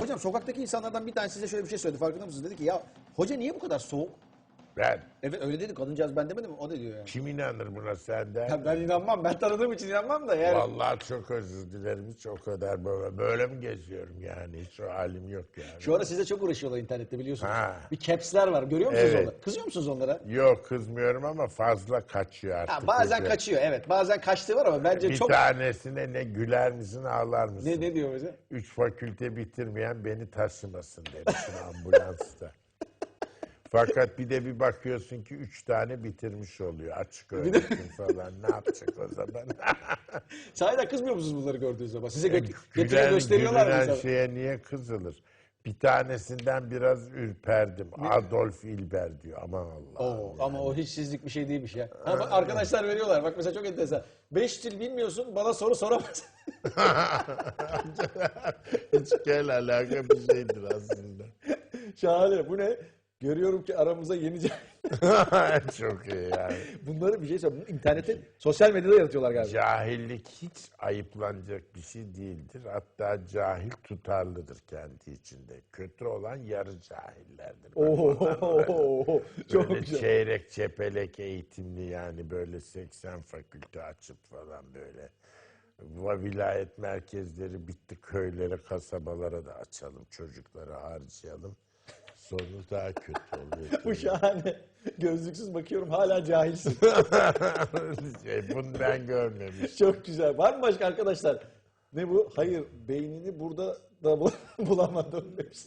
Hocam sokaktaki insanlardan bir tanesi size şöyle bir şey söyledi farkında mısınız? Dedi ki ya hoca niye bu kadar soğuk? Ben Evet öyle dedi kadıncağız ben demedim mi? O da diyor yani. kim inanır buna senden? Ya ben inanmam ben tanıdığım için inanmam da yani. Vallahi çok özür dilerim o kadar böyle, böyle mi geziyorum yani hiç o halim yok yani. Şu ara size çok uğraşıyorlar internette biliyorsunuz. Ha. Bir caps'ler var görüyor musunuz Evet. onları? Kızıyor musunuz onlara? Yok kızmıyorum ama fazla kaçıyor artık. Ha, bazen bize. kaçıyor evet bazen kaçtığı var ama bence Bir çok... tanesine ne güler misin ağlar mısın? Ne, ne diyor mesela? Üç fakülte bitirmeyen beni taşımasın demişsin ambulansta. Fakat bir de bir bakıyorsun ki üç tane bitirmiş oluyor. Açık öğretim falan. Ne yapacak o zaman? Sahiden kızmıyor musunuz bunları gördüğünüz zaman? Size gö- getire Gülen, gösteriyorlar mı? gülünen mesela? şeye niye kızılır? Bir tanesinden biraz ürperdim. Adolf Hilber diyor. Aman Allah. Oo, ama o hiç sizlik bir şey değilmiş ya. Ha, bak, arkadaşlar veriyorlar. Bak mesela çok enteresan. Beş dil bilmiyorsun bana soru soramazsın. Hiç gel alaka bir şeydir aslında. Şahane. Bu ne? Görüyorum ki aramıza yeni Çok iyi yani. Bunları bir şey söyleyeyim. İnternette, sosyal medyada yaratıyorlar galiba. Cahillik hiç ayıplanacak bir şey değildir. Hatta cahil tutarlıdır kendi içinde. Kötü olan yarı cahillerdir. Oo, çok böyle güzel. çeyrek çepelek eğitimli yani böyle 80 fakülte açıp falan böyle. Va- Vilayet merkezleri bitti köylere, kasabalara da açalım, çocuklara harcayalım. Sonu daha kötü oluyor. Bu şahane. Gözlüksüz bakıyorum hala cahilsin. şey, bunu ben görmemiştim. Çok güzel. Var mı başka arkadaşlar? Ne bu? Hayır, beynini burada da bul- bulamadım demiş.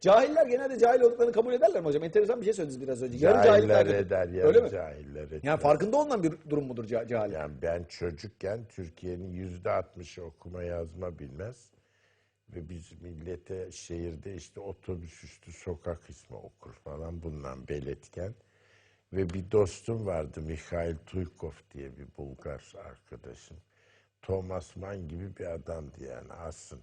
Cahiller genelde cahil olduklarını kabul ederler mi hocam? Enteresan bir şey söylediniz biraz önce. Yarı Cahiller cahiller de- eder, yarı Öyle mi? cahiller eder. Yani farkında olunan bir durum mudur ca- cahil? Yani ben çocukken Türkiye'nin yüzde altmışı okuma yazma bilmez. Ve biz millete şehirde işte otobüs üstü sokak ismi okur falan bundan beletken. Ve bir dostum vardı Mikhail Tuykov diye bir Bulgar arkadaşım. Thomas Mann gibi bir adamdı yani aslında.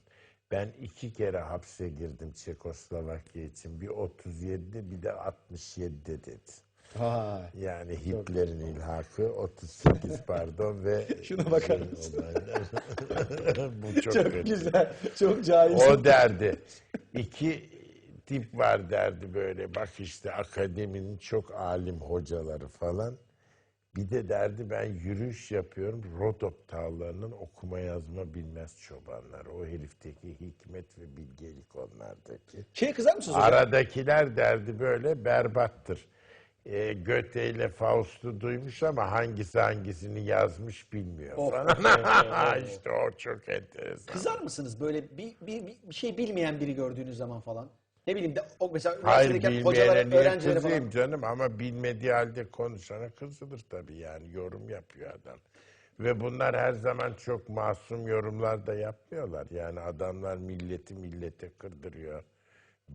Ben iki kere hapse girdim Çekoslovakya için. Bir 37'de bir de 67'de dedi. Vay. Yani Hitler'in ilhakı 38 pardon ve Şuna bakar şey mısın? Bu çok, Çok güzel. Çok cahilsin. O derdi. İki tip var derdi böyle. Bak işte akademinin çok alim hocaları falan. Bir de derdi ben yürüyüş yapıyorum. Rodop dağlarının okuma yazma bilmez çobanlar. O herifteki hikmet ve bilgelik onlardaki. Şey kızar mısınız? Aradakiler derdi böyle berbattır. E, Göte ile Faust'u duymuş ama hangisi hangisini yazmış bilmiyor Of, falan. işte o çok enteresan. Kızar mısınız böyle bir, bir, bir- şey bilmeyen biri gördüğünüz zaman falan? Ne bileyim de, o mesela Hayır üniversitedeyken hocalara, bilmeyene niye öğrencilere kızayım falan. canım ama bilmediği halde konuşana kızılır tabii yani yorum yapıyor adam. Ve bunlar her zaman çok masum yorumlar da yapmıyorlar. Yani adamlar milleti millete kırdırıyor.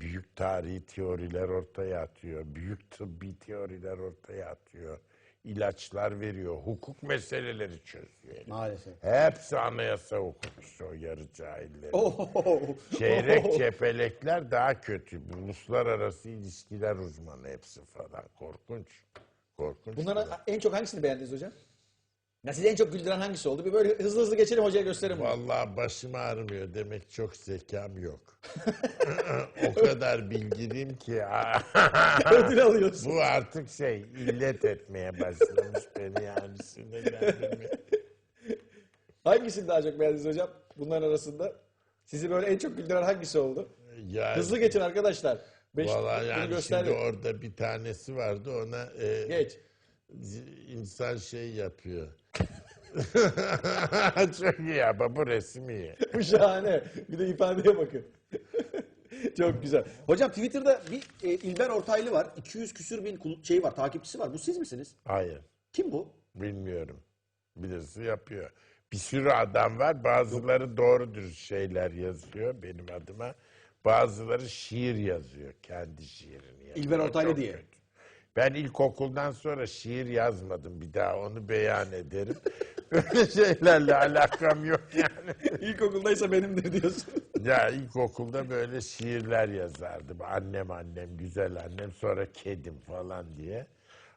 Büyük tarihi teoriler ortaya atıyor. Büyük tıbbi teoriler ortaya atıyor. İlaçlar veriyor. Hukuk meseleleri çözüyor. Maalesef. Hepsi anayasa hukukçusu o yarı cahiller. Oo. Çeyrek cepelekler daha kötü. Uluslararası ilişkiler uzmanı hepsi falan. Korkunç. Korkunç. Bunların en çok hangisini beğendiniz hocam? Ya sizi en çok güldüren hangisi oldu? Bir böyle hızlı hızlı geçelim hocaya gösterin. bunu. Vallahi başım ağrımıyor. Demek çok zekam yok. o kadar bilgiliyim ki. Ödül alıyorsun. Bu artık şey illet etmeye başlamış beni yani sinirlendirmeye. Hangisini daha çok beğendiniz hocam? Bunların arasında. Sizi böyle en çok güldüren hangisi oldu? Yani, Hızlı geçin arkadaşlar. Beş, Vallahi bunu yani şimdi orada bir tanesi vardı ona e, Geç. insan şey yapıyor. Çok iyi ama bu resim iyi. Bu şahane. Bir de ifadeye bakın. Çok güzel. Hocam Twitter'da bir e, İlber Ortaylı var. 200 küsür bin kul- şey var, takipçisi var. Bu siz misiniz? Hayır. Kim bu? Bilmiyorum. Birisi yapıyor. Bir sürü adam var. Bazıları doğru dürüst şeyler yazıyor benim adıma. Bazıları şiir yazıyor. Kendi şiirini yazıyor. İlber Ortaylı Çok diye. kötü. Ben ilkokuldan sonra şiir yazmadım bir daha onu beyan ederim. Böyle şeylerle alakam yok yani. İlkokuldaysa benimdir diyorsun. Ya ilkokulda böyle şiirler yazardım. Annem annem, güzel annem, sonra kedim falan diye.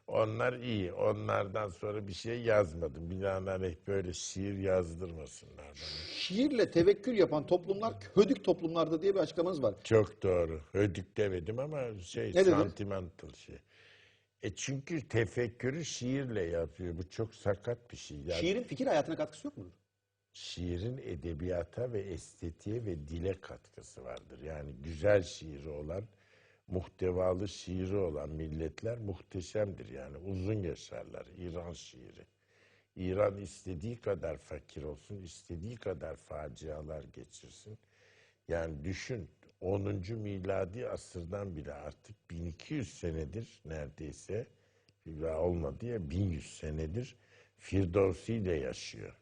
Onlar iyi. Onlardan sonra bir şey yazmadım. Binaenaleyh böyle şiir yazdırmasınlar bana. Şiirle tevekkül yapan toplumlar hödük toplumlarda diye bir açıklamanız var. Çok doğru. Hödük demedim ama şey Ne dedin? sentimental şey. E çünkü tefekkürü şiirle yapıyor. Bu çok sakat bir şey. Yani Şiirin fikir hayatına katkısı yok mudur? şiirin edebiyata ve estetiğe ve dile katkısı vardır. Yani güzel şiiri olan, muhtevalı şiiri olan milletler muhteşemdir. Yani uzun yaşarlar. İran şiiri. İran istediği kadar fakir olsun, istediği kadar facialar geçirsin. Yani düşün 10. miladi asırdan bile artık 1200 senedir neredeyse daha olmadı ya 1100 senedir Firdevsi ile yaşıyor.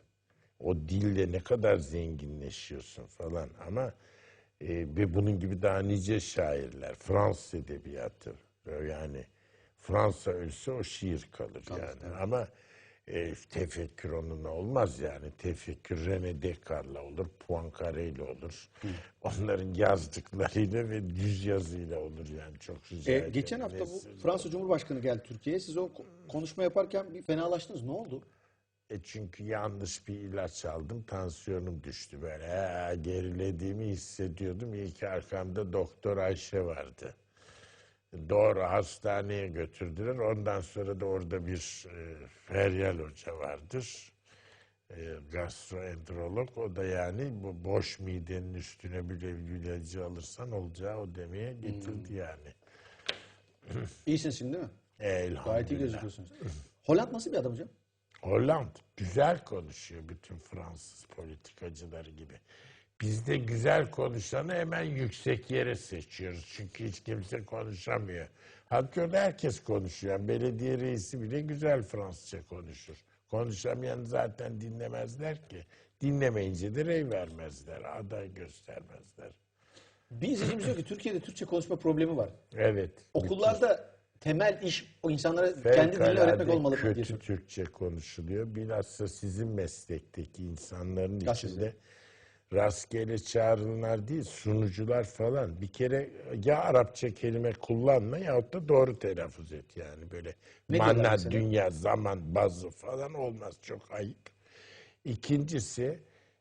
O dille ne kadar zenginleşiyorsun falan ama e, ve bunun gibi daha nice şairler. Fransız edebiyatı yani Fransa ölse o şiir kalır yani ama e, tefekkür onunla olmaz yani. Tefekkür René Descartes'la olur, Poincaré ile olur. Onların yazdıklarıyla ve düz yazıyla olur yani çok rica E, geçen hafta bu. Fransa Cumhurbaşkanı geldi Türkiye'ye. Siz o ko- konuşma yaparken bir fenalaştınız. Ne oldu? E çünkü yanlış bir ilaç aldım, tansiyonum düştü böyle. Ee, gerilediğimi hissediyordum. İyi ki arkamda doktor Ayşe vardı. Doğru hastaneye götürdüler. Ondan sonra da orada bir e, Feryal Hoca vardır. E, gastroenterolog. O da yani bu boş midenin üstüne bile ilacı alırsan olacağı o demeye getirdi yani. İyisiniz şimdi değil mi? Elhamdülillah. Gayet iyi gözüküyorsunuz. Holland nasıl bir adam hocam? Holland güzel konuşuyor bütün Fransız politikacıları gibi. Biz de güzel konuşanı hemen yüksek yere seçiyoruz. Çünkü hiç kimse konuşamıyor. Halbuki herkes konuşuyor. Yani belediye reisi bile güzel Fransızca konuşur. Konuşamayan zaten dinlemezler ki. Dinlemeyince de rey vermezler, aday göstermezler. Bir izleyicimiz diyor ki Türkiye'de Türkçe konuşma problemi var. Evet. Okullarda temel iş o insanlara kendi dilini öğretmek olmalı mı diye kötü. Türkçe konuşuluyor. Bilhassa sizin meslekteki insanların Gazeteci. içinde rastgele çağrılar değil, sunucular falan. Bir kere ya Arapça kelime kullanma yahut da doğru telaffuz et yani böyle Ne mana, dünya, zaman bazı falan olmaz. Çok ayıp. İkincisi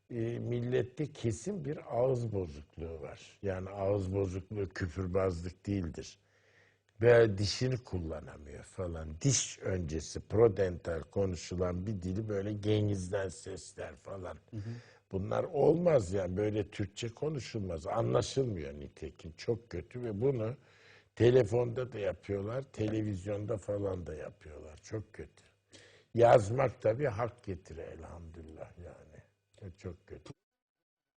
e, millette kesin bir ağız bozukluğu var. Yani ağız bozukluğu küfürbazlık değildir ve dişini kullanamıyor falan. Diş öncesi prodental konuşulan bir dili böyle genizden sesler falan. Bunlar olmaz yani böyle Türkçe konuşulmaz. Anlaşılmıyor nitekim. Çok kötü ve bunu telefonda da yapıyorlar, televizyonda falan da yapıyorlar. Çok kötü. Yazmak tabii hak getire elhamdülillah yani. Çok kötü.